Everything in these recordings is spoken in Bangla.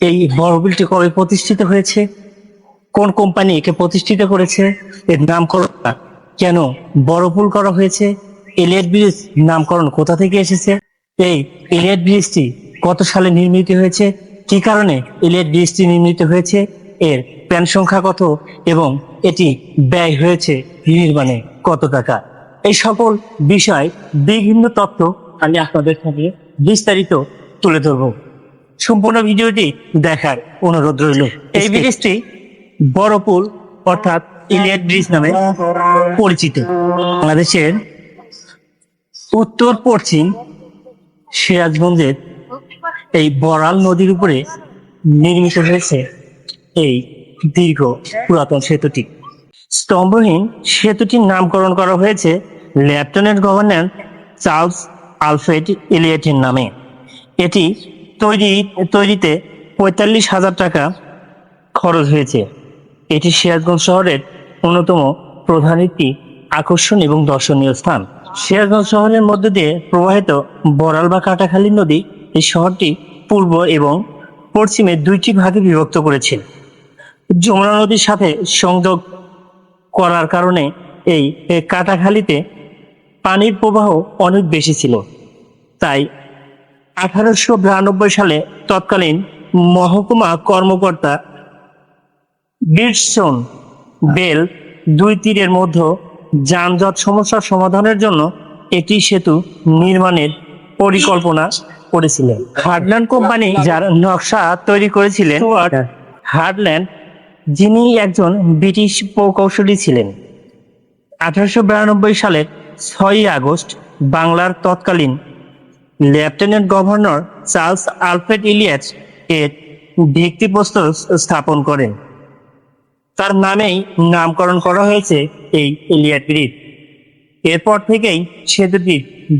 এই বড় বিলটি কবে প্রতিষ্ঠিত হয়েছে? কোন কোম্পানি একে প্রতিষ্ঠিত করেছে? এর নামকরণ কেন বড় পুল করা হয়েছে? এলিয়ট ব্রিজ নামকরণ কোথা থেকে এসেছে? এই এলিয়ট ব্রিজটি কত সালে নির্মিত হয়েছে? কি কারণে এলিয়ট ব্রিজটি নির্মিত হয়েছে? এর প্যান সংখ্যা কত এবং এটি ব্যয় হয়েছে নির্মাণে কত টাকা? এই সকল বিষয় বিভিন্ন তথ্য আমি আপনাদের সামনে বিস্তারিত তুলে ধরবো। সম্পূর্ণ ভিডিওটি দেখার অনুরোধ রইল। এই ব্রিজটি বড় পুল অর্থাৎ ইলিয়াট ব্রিজ নামে পরিচিত। বাংলাদেশের উত্তর পশ্চিম সিরাজগঞ্জের এই বড়াল নদীর উপরে নির্মিত হয়েছে এই দীর্ঘ পুরাতন সেতুটি। স্তম্ভহীন সেতুটির নামকরণ করা হয়েছে লেফটেন্যান্ট গভর্নর চার্লস আলফ্রেড এলিয়েটের নামে। এটি তৈরি, তৈরিতে পঁয়তাল্লিশ হাজার টাকা খরচ হয়েছে। এটি সিরাজগঞ্জ শহরের অন্যতম প্রধান একটি আকর্ষণ এবং দর্শনীয় স্থান। সিরাজগঞ্জ শহরের মধ্য দিয়ে প্রবাহিত বড়াল বা কাটাখালী নদী এই শহরটি পূর্ব এবং পশ্চিমে দুইটি ভাগে বিভক্ত করেছিল যমুনা নদীর সাথে সংযোগ করার কারণে এই কাটাখালীতে পানির প্রবাহ অনেক বেশি ছিল। তাই আঠারোশো বিরানব্বই সালে তৎকালীন মহকুমা কর্মকর্তা বিটসন বেল দুই তীরের মধ্যে যানজট সমস্যার সমাধানের জন্য একটি সেতু নির্মাণের পরিকল্পনা করেছিলেন। হার্ডল্যান্ড কোম্পানি যার নকশা তৈরি করেছিলেন হার্ডল্যান্ড যিনি একজন ব্রিটিশ প্রকৌশলী ছিলেন। আঠারোশো বিরানব্বই সালের ছয়ই আগস্ট বাংলার তৎকালীন lieutenant governor Charles Alfred Elias এর ভিত্তিপ্রস্তর স্থাপন করেন। তার নামেই নামকরণ করা হয়েছে এই ইলিয়াট ব্রিজ এরপর থেকেই সেতুটি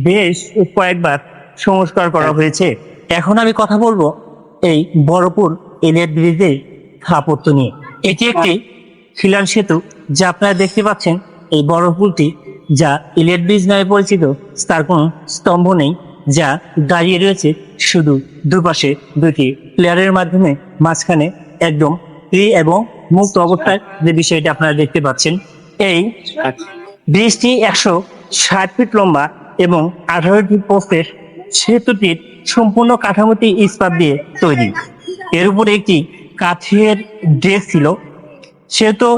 বেশ কয়েকবার সংস্কার করা হয়েছে। এখন আমি কথা বলব এই বড়পুর ইলিয়াট ব্রিজের স্থাপত্য নিয়ে। এটি একটি খিলান সেতু, যা আপনারা দেখতে পাচ্ছেন। এই বড় পুলটি, যা ইলিয়াট ব্রিজ নামে পরিচিত, তার কোনো স্তম্ভ নেই। যা দাঁড়িয়ে রয়েছে শুধু দুপাশে দুটি প্লেয়ারের মাধ্যমে, মাঝখানে একদম ফ্রি এবং মুক্ত অবস্থায় যে বিষয়টি আপনারা দেখতে পাচ্ছেন। এই ব্রিজটি একশো ষাট ফিট লম্বা এবং আঠারো ফিট পোস্টের সেতুটির সম্পূর্ণ কাঠামোটি ইস্পাত দিয়ে তৈরি। এর উপরে একটি কাঠের ড্রেস ছিল। সেতু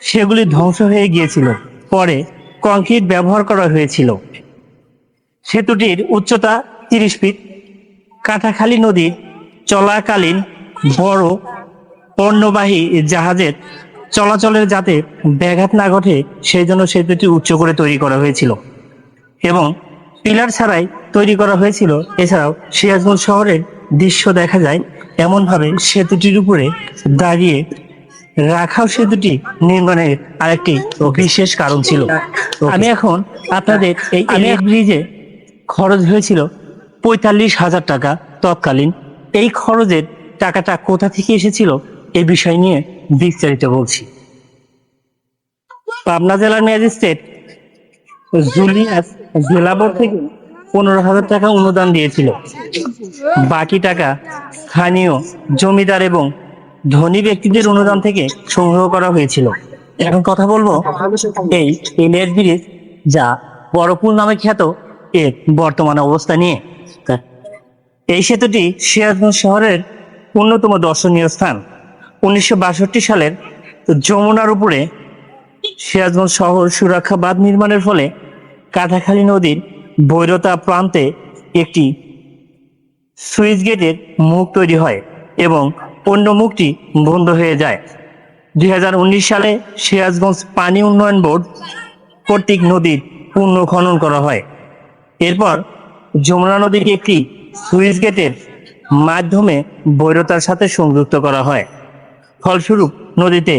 সেগুলি ধ্বংস হয়ে গিয়েছিল। পরে কংক্রিট ব্যবহার করা হয়েছিল। সেতুটির উচ্চতা তিরিশ ফিট কাটাখালী নদীর চলাকালীন বড় পণ্যবাহী জাহাজের চলাচলের যাতে ব্যাঘাত না ঘটে সেই জন্য সেতুটি উচ্চ করে তৈরি করা হয়েছিল এবং পিলার ছাড়াই তৈরি করা হয়েছিল। এছাড়াও সিরাজগঞ্জ শহরের দৃশ্য দেখা যায় এমনভাবে সেতুটির উপরে দাঁড়িয়ে রাখাও সেতুটি নির্মাণের আরেকটি বিশেষ কারণ ছিল। আমি এখন আপনাদের এই ব্রিজে খরচ হয়েছিল পঁয়তাল্লিশ হাজার টাকা তৎকালীন। এই খরচের টাকাটা কোথা থেকে এসেছিল এ বিষয় নিয়ে বিস্তারিত বলছি। পাবনা জেলার ম্যাজিস্ট্রেট জুলিয়াস জেলা বোর্ড থেকে পনেরো হাজার টাকা অনুদান দিয়েছিল। বাকি টাকা স্থানীয় জমিদার এবং ধনী ব্যক্তিদের অনুদান থেকে সংগ্রহ করা হয়েছিল। এখন কথা বলব এই এলিয়াট ব্রিজ যা বড়পুল নামে খ্যাত এর বর্তমান অবস্থা নিয়ে। এই সেতুটি সিরাজগঞ্জ শহরের অন্যতম দর্শনীয় স্থান। উনিশশো বাষট্টি সালের যমুনার উপরে সিরাজগঞ্জ শহর সুরক্ষা বাঁধ নির্মাণের ফলে কাটাখালী নদীর বৈরতা প্রান্তে একটি সুইচ গেটের মুখ তৈরি হয় এবং অন্য মুখটি বন্ধ হয়ে যায়। দুই হাজার উনিশ সালে সিরাজগঞ্জ পানি উন্নয়ন বোর্ড কর্তৃক নদীর পূর্ণ খনন করা হয়। এরপর যমুনা নদীকে একটি সুইচ গেটের মাধ্যমে বৈরতার সাথে সংযুক্ত করা হয়। ফলস্বরূপ নদীতে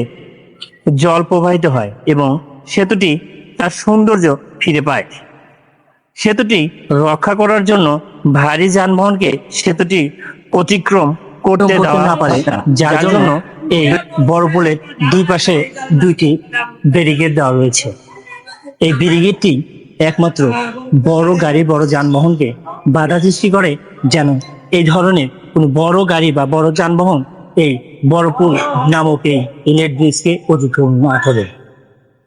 জল প্রবাহিত হয় এবং সেতুটি তার সৌন্দর্য ফিরে পায়। সেতুটি রক্ষা করার জন্য ভারী যানবাহনকে সেতুটি অতিক্রম করতে দেওয়া না পারে। যার জন্য এই বড় পুলের দুই পাশে দুইটি ব্যারিকেড দেওয়া রয়েছে। এই ব্যারিকেডটি একমাত্র বড় গাড়ি, বড় যানবাহনকে বাধা সৃষ্টি করে যেন এই ধরনের কোনো বড় গাড়ি বা বড় যানবাহন এই বড়পুর নামক এই ইলেট ব্রিজকে অতিক্রম না করে।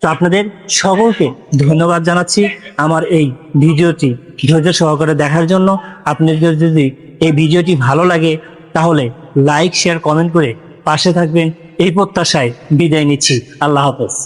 তো আপনাদের সকলকে ধন্যবাদ জানাচ্ছি আমার এই ভিডিওটি ধৈর্য সহকারে দেখার জন্য। আপনাদের যদি এই ভিডিওটি ভালো লাগে, তাহলে লাইক, শেয়ার, কমেন্ট করে পাশে থাকবেন। এই প্রত্যাশায় বিদায় নিচ্ছি। আল্লাহ হাফেজ।